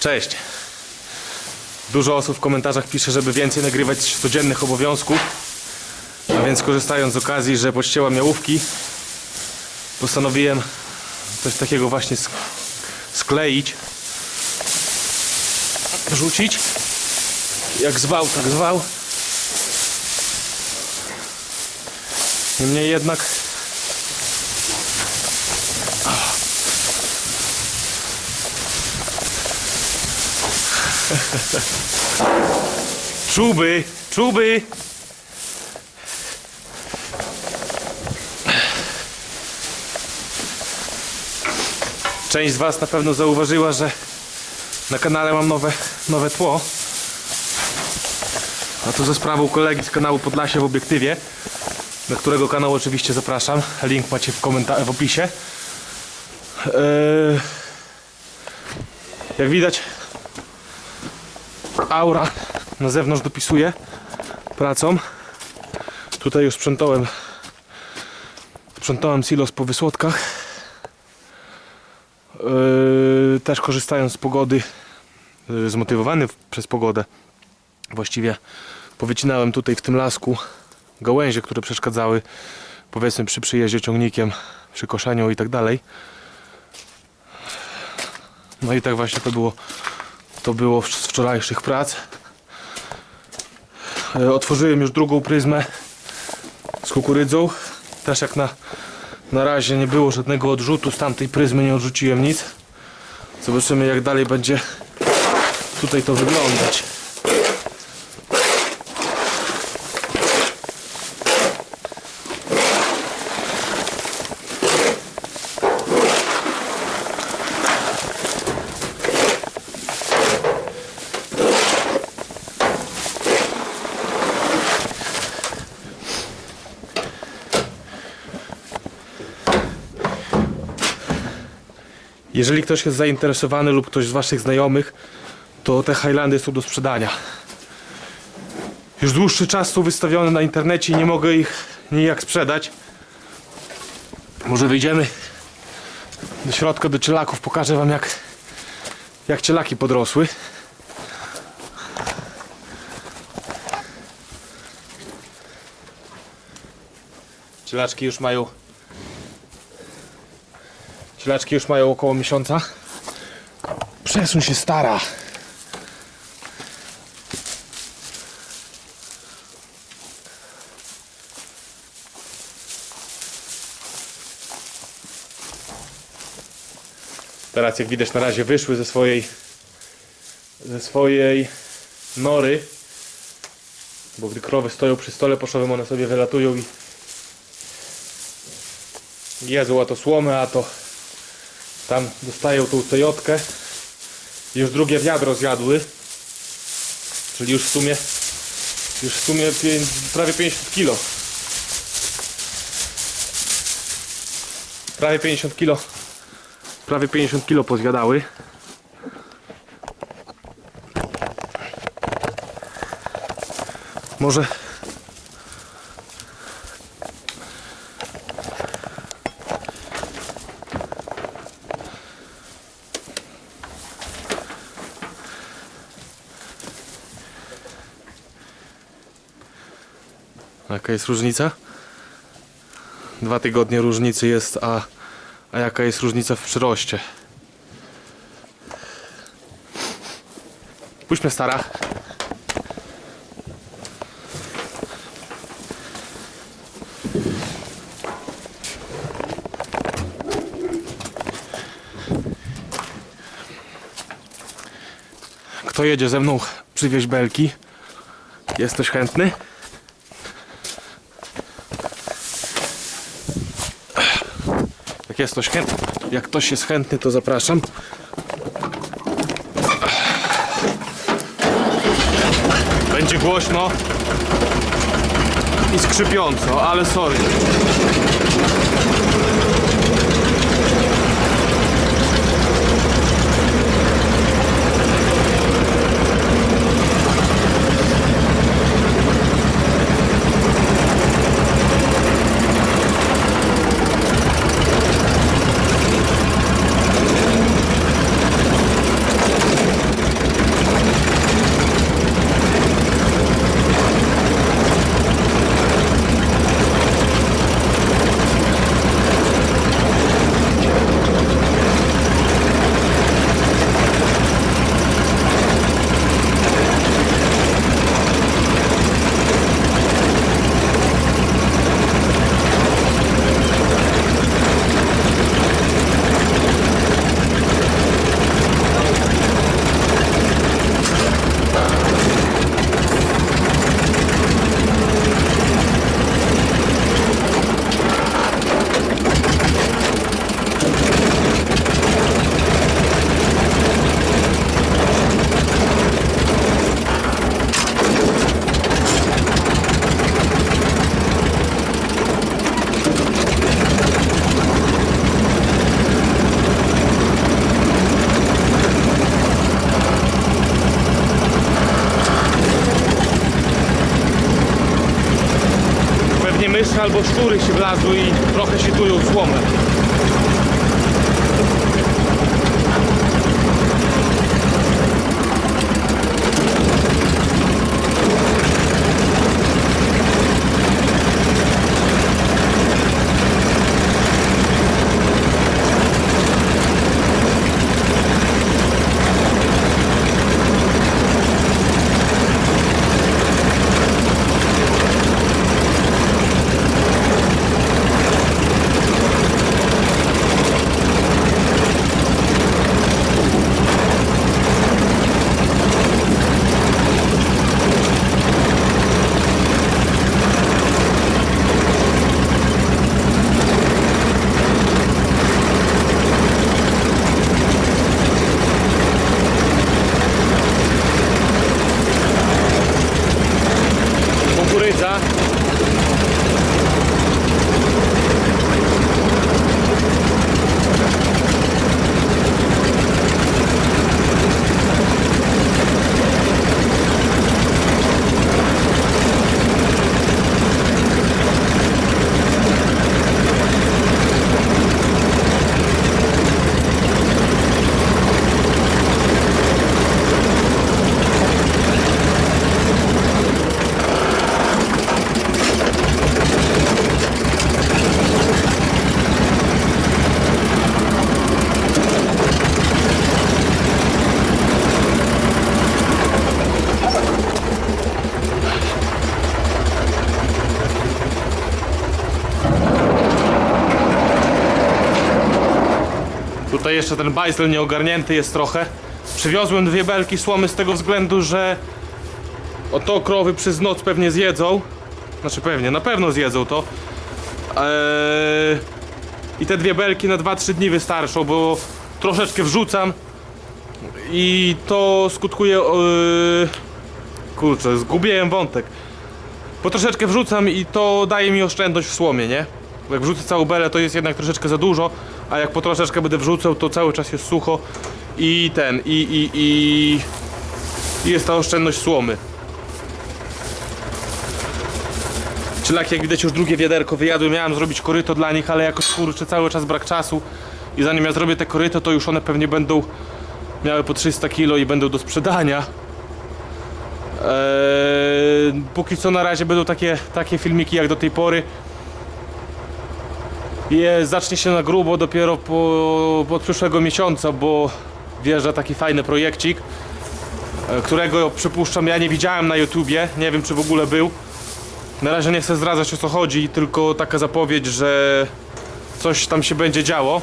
Cześć. Dużo osób w komentarzach pisze, żeby więcej nagrywać codziennych obowiązków. A więc korzystając z okazji, że podcięłam jałówki, postanowiłem coś takiego właśnie sk- skleić. Rzucić. Jak zwał, tak zwał. Niemniej jednak Czuby, czuby. Część z Was na pewno zauważyła, że na kanale mam nowe, nowe tło. A to ze sprawą kolegi z kanału Podlasie w obiektywie, na którego kanał oczywiście zapraszam. Link macie w, w opisie. Eee, jak widać, aura na zewnątrz dopisuje pracą. Tutaj już sprzątałem sprzątałem silos po wysłodkach. Yy, też korzystając z pogody, yy, zmotywowany przez pogodę, właściwie powycinałem tutaj w tym lasku gałęzie, które przeszkadzały powiedzmy przy przyjeździe ciągnikiem, przy koszeniu i tak dalej. No i tak właśnie to było to było z wczorajszych prac. E, Otworzyłem już drugą pryzmę z kukurydzą. Też jak na, na razie nie było żadnego odrzutu z tamtej pryzmy, nie odrzuciłem nic. Zobaczymy jak dalej będzie tutaj to wyglądać. Jeżeli ktoś jest zainteresowany lub ktoś z Waszych znajomych, to te Highlandy są do sprzedania. Już dłuższy czas są wystawione na internecie i nie mogę ich nijak sprzedać. Może wyjdziemy do środka, do cielaków, pokażę Wam jak, jak cielaki podrosły. Cielaczki już mają Cielaczki już mają około miesiąca. Przesuń się stara. Teraz jak widać na razie wyszły ze swojej ze swojej nory. Bo gdy krowy stoją przy stole poszowym one sobie wylatują i jedzą a to słomę, a to tam dostają tą tejotkę. Już drugie wiadro zjadły. Czyli już w sumie już w sumie prawie 50 kilo. Prawie 50 kilo. Prawie 50 kilo pozjadały. Może Jaka jest różnica? Dwa tygodnie różnicy jest, a, a jaka jest różnica w przyroście? Mnie stara. Kto jedzie ze mną przywieźć belki? Jest ktoś chętny? Jak jest ktoś chętny, jak ktoś jest chętny, to zapraszam. Będzie głośno i skrzypiąco, ale sorry. Albo szczury się wlazły i trochę się tują słomę. Tutaj jeszcze ten bajsel nieogarnięty jest trochę. Przywiozłem dwie belki słomy z tego względu, że oto krowy przez noc pewnie zjedzą. Znaczy pewnie, na pewno zjedzą to. Eee, I te dwie belki na 2-3 dni wystarczą, bo troszeczkę wrzucam i to skutkuje... Eee, kurczę, zgubiłem wątek. Bo troszeczkę wrzucam i to daje mi oszczędność w słomie, nie? Jak wrzucę całą belę, to jest jednak troszeczkę za dużo, a jak po troszeczkę będę wrzucał, to cały czas jest sucho i ten, i, i, i, i jest ta oszczędność słomy. Czyli jak widać już drugie wiaderko wyjadły, miałem zrobić koryto dla nich, ale jakoś kurczę cały czas brak czasu i zanim ja zrobię te koryto, to już one pewnie będą miały po 300 kg i będą do sprzedania. Eee, póki co na razie będą takie, takie filmiki jak do tej pory. Je, zacznie się na grubo dopiero po, od przyszłego miesiąca, bo wjeżdża taki fajny projekcik, e, którego przypuszczam ja nie widziałem na YouTubie, nie wiem czy w ogóle był. Na razie nie chcę zdradzać o co chodzi, tylko taka zapowiedź, że coś tam się będzie działo.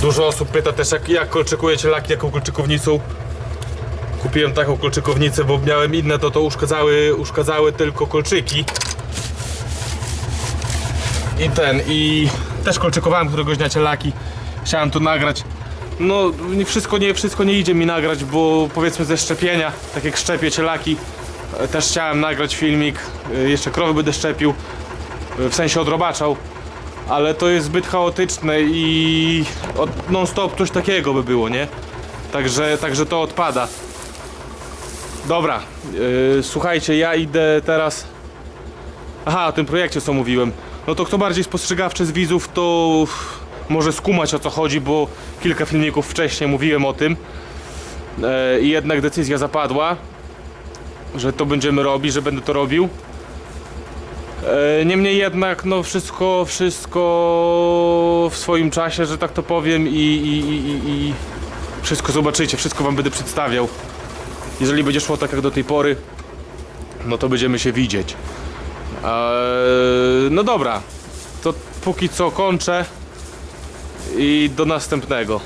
Dużo osób pyta też jak, jak kolczykujecie laki, jaką kolczykownicą. Kupiłem taką kolczykownicę, bo miałem inne, to to uszkadzały, uszkadzały tylko kolczyki. I ten, i też kolczykowałem któregoś dnia cielaki. Chciałem tu nagrać. No, wszystko nie, wszystko nie idzie mi nagrać, bo powiedzmy ze szczepienia, tak jak szczepię cielaki, e, też chciałem nagrać filmik. E, Jeszcze krowy będę szczepił, e, w sensie odrobaczał. Ale to jest zbyt chaotyczne i non stop coś takiego by było, nie? Także, także to odpada. Dobra, yy, słuchajcie, ja idę teraz. Aha, o tym projekcie co mówiłem. No to kto bardziej spostrzegawczy z widzów, to może skumać o co chodzi, bo kilka filmików wcześniej mówiłem o tym. E, I jednak decyzja zapadła, że to będziemy robić, że będę to robił. E, Niemniej jednak, no wszystko, wszystko w swoim czasie, że tak to powiem i, i, i- i wszystko zobaczycie, wszystko wam będę przedstawiał. Jeżeli będzie szło tak jak do tej pory, no to będziemy się widzieć. Eee, no dobra, to póki co kończę i do następnego.